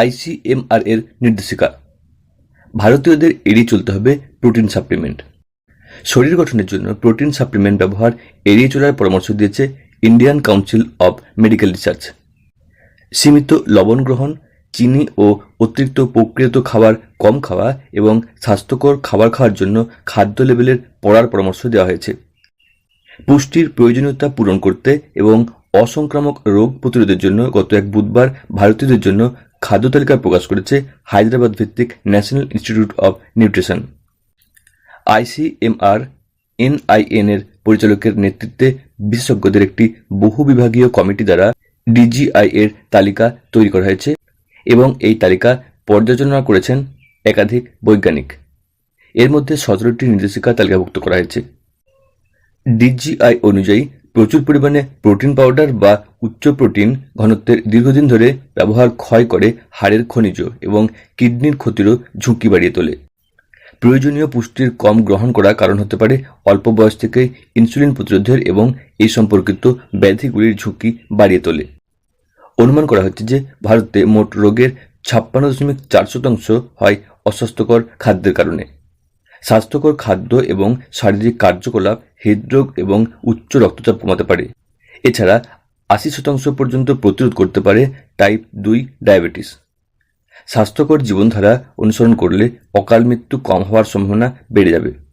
ICMR এর নির্দেশিকা। ভারতীয়দের এড়িয়ে চলতে হবে প্রোটিন সাপ্লিমেন্ট। শরীর গঠনের জন্য প্রোটিন সাপ্লিমেন্ট ব্যবহার এড়িয়ে চলার পরামর্শ দিয়েছে Indian council of medical research. সীমিত লবণ গ্রহণ, চিনি ও অতিরিক্ত প্রক্রিয়াত খাবার কম খাওয়া এবং স্বাস্থ্যকর খাবার খাওয়ার জন্য খাদ্য লেবেলের পড়ার পরামর্শ দেওয়া হয়েছে। পুষ্টির প্রয়োজনীয়তা পূরণ করতে এবং অসংক্রামক রোগ প্রতিরোধের জন্য গত এক বুধবার ভারতীয়দের জন্য খাদ্য তালিকা প্রকাশ করেছে হায়দ্রাবাদ ভিত্তিক national institute of nutrition. ICMR, NIN এর পরিচালকের নেতৃত্বে বিশেষজ্ঞদের একটি বহুবিভাগীয় কমিটি দ্বারা ডিজিআই এর তালিকা তৈরি করা হয়েছে এবং এই তালিকা পর্যালোচনা করেছেন একাধিক বৈজ্ঞানিক। এর মধ্যে সতেরোটি নির্দেশিকা তালিকাভুক্ত করা হয়েছে। ডিজিআই অনুযায়ী প্রচুর পরিমাণে প্রোটিন পাউডার বা উচ্চ প্রোটিন ঘনত্বের দীর্ঘদিন ধরে ব্যবহার ক্ষয় করে হাড়ের খনিজ এবং কিডনির ক্ষতিরও ঝুঁকি বাড়িয়ে তোলে। প্রয়োজনীয় পুষ্টির কম গ্রহণ করা কারণ হতে পারে অল্প বয়স থেকে ইনসুলিন প্রতিরোধের এবং এই সম্পর্কিত ব্যাধিগুলির ঝুঁকি বাড়িয়ে তোলে। অনুমান করা হচ্ছে যে ভারতে মোট রোগের ছাপ্পান্ন দশমিক চার শতাংশ হয় অস্বাস্থ্যকর খাদ্যের কারণে। স্বাস্থ্যকর খাদ্য এবং শারীরিক কার্যকলাপ, হৃদরোগ এবং উচ্চ রক্তচাপ কমাতে পারে। এছাড়া আশি শতাংশ পর্যন্ত প্রতিরোধ করতে পারে টাইপ দুই ডায়াবেটিস স্বাস্থ্যকর জীবনধারা অনুসরণ করলে অকাল মৃত্যু কম হওয়ার সম্ভাবনা বেড়ে যাবে।